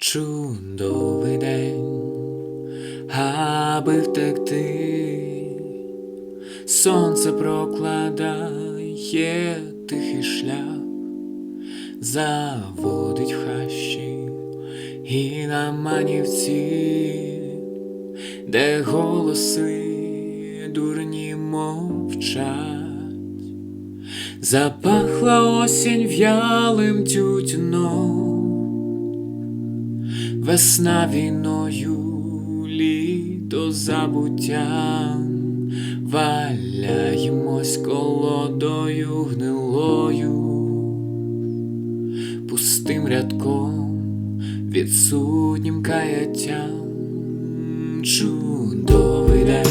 Чудовий день, аби втекти, сонце прокладає тихий шлях, заводить в хащі і на манівці, де голоси дурні мовчать, запахла осінь в'ялим тютюном. Весна війною, літо забуттям, валяємось колодою гнилою, пустим рядком, відсутнім каяттям, чудовий день,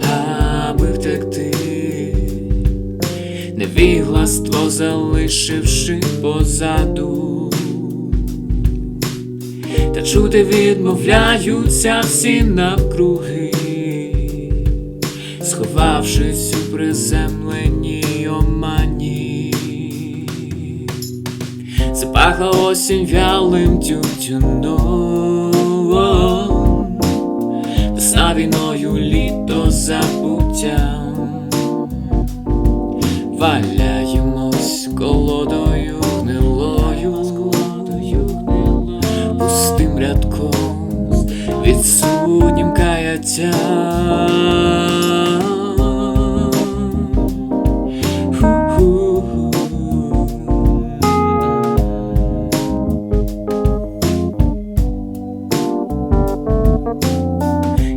аби втекти, невігластво залишивши позаду. Та чути відмовляються всі навкруги, сховавшись у приземленій омані, запахла осінь вялим тютюном, весна війною літо забуттям, валяємось відсутнім. Ху-ху-ху.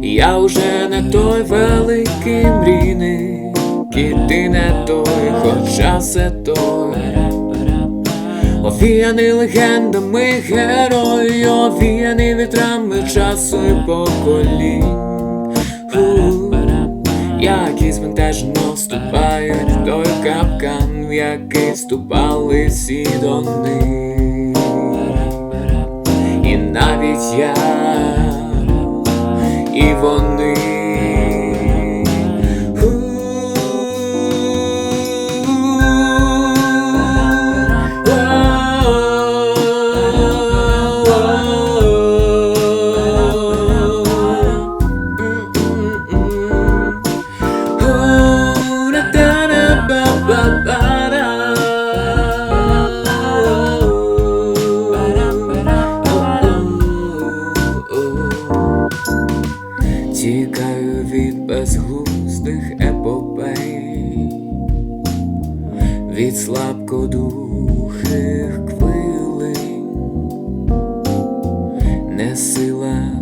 Я уже не той великий мрійник, і ти не той, хоча все той. Овіяний легендами герой, овіяний вітрами часу і поколінь. Які збентежено вступають той капкан, в який вступали всі до них. І навіть я, і вони. Тікаю від безглуздих епопей, від слабкодухих хвилин, не сила.